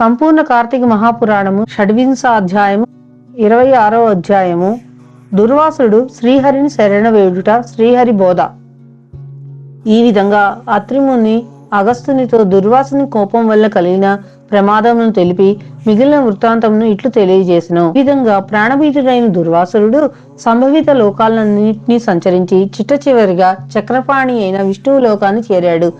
సంపూర్ణ కార్తీక మహాపురాణము షడ్వింశ అధ్యాయము ఇరవై ఆరో అధ్యాయము. దుర్వాసుడు శ్రీహరిని శరణ వేడుట శ్రీహరి బోధ. ఈ విధంగా అత్రిముని అగస్తునితో దుర్వాసుని కోపం వల్ల కలిగిన ప్రమాదమును తెలిపి మిగిలిన వృత్తాంతమును ఇట్లు తెలియజేసను. ఈ విధంగా ప్రాణభీతుడైన దుర్వాసురుడు సంభవిత లోకాలన్నింటినీ సంచరించి చిట్ట చివరిగా చక్రపాణి అయిన విష్ణువు లోకాన్ని చేరాడు.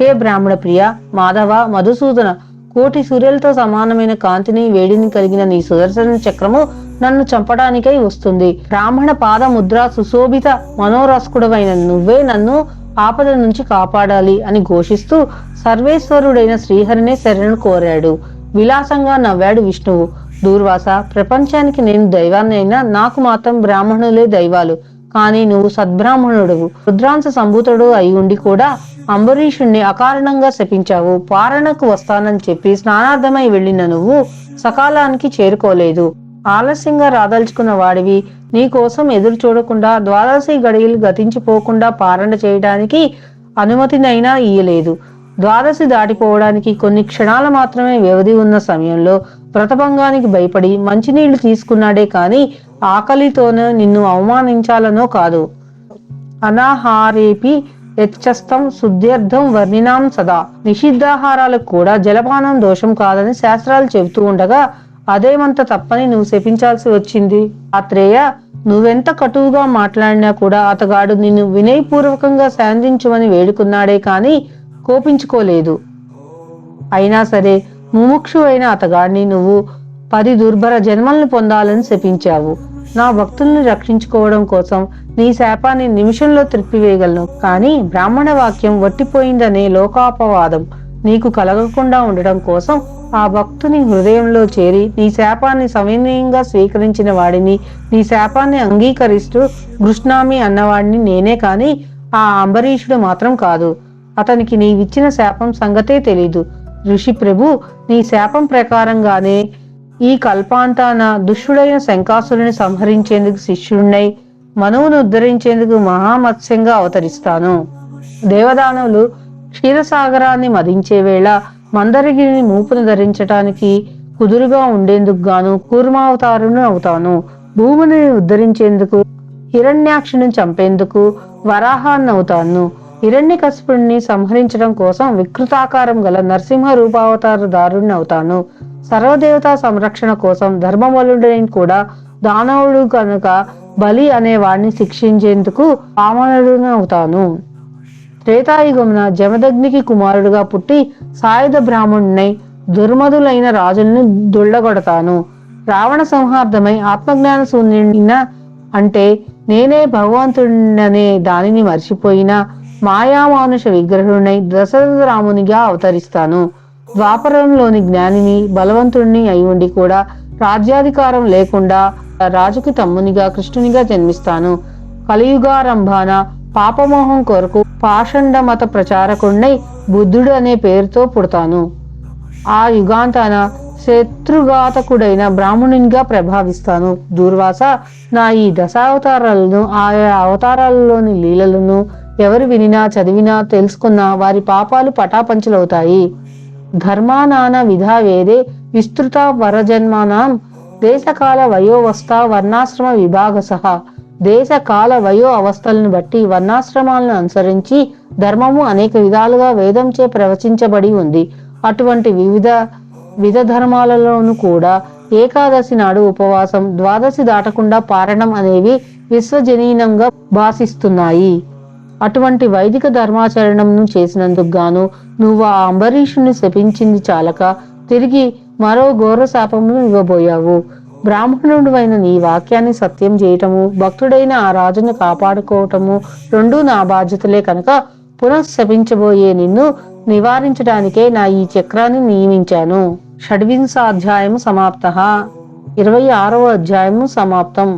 హే బ్రాహ్మణ ప్రియ మాధవ మధుసూదన కోటి సూర్యులతో సమానమైన కాంతిని వేడిని కలిగిన నీ సుదర్శన చక్రము నన్ను చంపడానికై వస్తుంది. బ్రాహ్మణ పాద ముద్ర సుశోభిత మనోరస్కుడవైన నువ్వే నన్ను ఆపద నుంచి కాపాడాలి అని ఘోషిస్తూ సర్వేశ్వరుడైన శ్రీహరినే శరణు కోరాడు. విలాసంగా నవ్వాడు విష్ణువు. దూర్వాస ప్రపంచానికి నేను దైవాన్నైనా నాకు మాత్రం బ్రాహ్మణులే దైవాలు. కానీ నువ్వు సద్బ్రాహ్మణుడువు. రుద్రాంశ సంభూతుడు అయి ఉండి కూడా అంబరీషుణ్ణి అకారణంగా శపించావు. పారణకు వస్తానని చెప్పి స్నానార్థమై వెళ్ళిన నువ్వు సకాలానికి చేరుకోలేదు. ఆలస్యంగా రాదలుచుకున్న వాడివి నీ కోసం ఎదురు చూడకుండా ద్వాదశి గడియలు గతించిపోకుండా పారణ చేయడానికి అనుమతినైనా ఇయ్యలేదు. ద్వాదశి దాటిపోవడానికి కొన్ని క్షణాలు మాత్రమే వ్యవధి ఉన్న సమయంలో వ్రతభంగానికి భయపడి మంచినీళ్ళు తీసుకున్నాడే కాని ఆకలితోనో నిన్ను అవమానించాలనో కాదు. అనాహారేపి యచ్చస్థం శుద్ధ్యర్థం వర్ణినాం సదా. నిషిద్ధాహారాలకు కూడా జలపానం దోషం కాదని శాస్త్రాలు చెబుతూ ఉండగా అదేమంత తప్పని నువ్వు శపించాల్సి వచ్చింది? ఆత్రేయ నువ్వెంత కటువుగా మాట్లాడినా కూడా అతగాడు నిన్ను వినయపూర్వకంగా శాంతించమని వేడుకున్నాడే కాని కోపించుకోలేదు. అయినా సరే ముముక్షు అయిన అతగాడిని నువ్వు పది దుర్భర జన్మల్ని పొందాలని శపించావు. నా భక్తుల్ని రక్షించుకోవడం కోసం నీ శాపాన్ని నిమిషంలో త్రిప్పివేయగలను. కానీ బ్రాహ్మణ వాక్యం వట్టిపోయిందనే లోకాపవాదం నీకు కలగకుండా ఉండడం కోసం ఆ భక్తుని హృదయంలో చేరి నీ శాపాన్ని సమన్వయంగా స్వీకరించిన వాడిని నీ శాపాన్ని అంగీకరిస్తూ గృష్ణామి అన్నవాడిని నేనే కాని ఆ అంబరీషుడు మాత్రం కాదు. అతనికి నీవిచ్చిన శాపం సంగతే తెలీదు. ఋషి ప్రభు నీ శాపం ప్రకారంగానే ఈ కల్పాంతాన దుష్టుడైన శంకాసురుని సంహరించేందుకు శిష్యుడినై మనువును ఉద్ధరించేందుకు మహామత్స్యంగా అవతరిస్తాను. దేవదానవులు క్షీరసాగరాన్ని మదించే వేళ మందరగిరిని మూపును ధరించటానికి కుదురుగా ఉండేందుకు గాను కూర్మావతారును అవుతాను. భూమిని ఉద్ధరించేందుకు హిరణ్యాక్షుని చంపేందుకు వరాహాన్ని అవుతాను హిరణ్యకశిపుడిని సంహరించడం కోసం వికృతాకారం గల నరసింహ రూపావతార దారుణ్ణి అవుతాను. సర్వదేవతా సంరక్షణ కోసం ధర్మబలుడైన కూడా దానవుడు కనుక బలి అనే వాడిని శిక్షించేందుకు వామనుడును అవుతాను. త్రేతాయుగమున జమదగ్నికి కుమారుడుగా పుట్టి సాయుధ బ్రాహ్మణునై దుర్మధులైన రాజులను దుళ్ళగొడతాను. రావణ సంహార్థమై ఆత్మజ్ఞాన శూన్యుడిన అంటే నేనే భగవంతుడిననే దానిని మర్చిపోయిన మాయామానుష విగ్రహుడినై దశరథ రామునిగా అవతరిస్తాను. ద్వాపరంలోని జ్ఞానిని బలవంతుడిని అయి ఉండి కూడా రాజ్యాధికారం లేకుండా రాజుకి తమ్మునిగా కృష్ణునిగా జన్మిస్తాను. కలియుగారంభాన పాపమోహం కొరకు పాషండ మత ప్రచారకుణ్ణై బుద్ధుడు అనే పేరుతో పుడతాను. ఆ యుగాంతాన శత్రుఘాతకుడైన బ్రాహ్మణునిగా ప్రభావిస్తాను. దూర్వాస నా ఈ దశావతారాలను ఆయా అవతారాలలోని లీలలను ఎవరు వినినా చదివినా తెలుసుకున్నా వారి పాపాలు పటాపంచలవుతాయి. ధర్మానాన విధా వేదే విస్తృత వరజన్మానాం. దేశకాల వయోవస్థ వర్ణాశ్రమ విభాగ సహా దేశకాల వయో అవస్థలను బట్టి వర్ణాశ్రమాలను అనుసరించి ధర్మము అనేక విధాలుగా వేదంచే ప్రవచించబడి ఉంది. అటువంటి వివిధ విధ ధర్మాలలోనూ కూడా ఏకాదశి నాడు ఉపవాసం ద్వాదశి దాటకుండా పారణం అనేవి విశ్వజనీనంగా భాసిస్తున్నాయి. అటువంటి వైదిక ధర్మాచరణంను చేసినందుకు గాను నువ్వు ఆ అంబరీషుని శపించింది చాలక తిరిగి మరో ఘోర శాపమును ఇవ్వబోయావు. బ్రాహ్మణుడు అయిన నీ వాక్యాన్ని సత్యం చేయటము భక్తుడైన ఆ రాజును కాపాడుకోవటము రెండూ నా బాధ్యతలే కనుక పునఃశపించబోయే నిన్ను నివారించడానికే నా ఈ చక్రాన్ని నియమించాను. షడ్వింశ అధ్యాయము సమాప్త. ఇరవై ఆరవ అధ్యాయము సమాప్తం.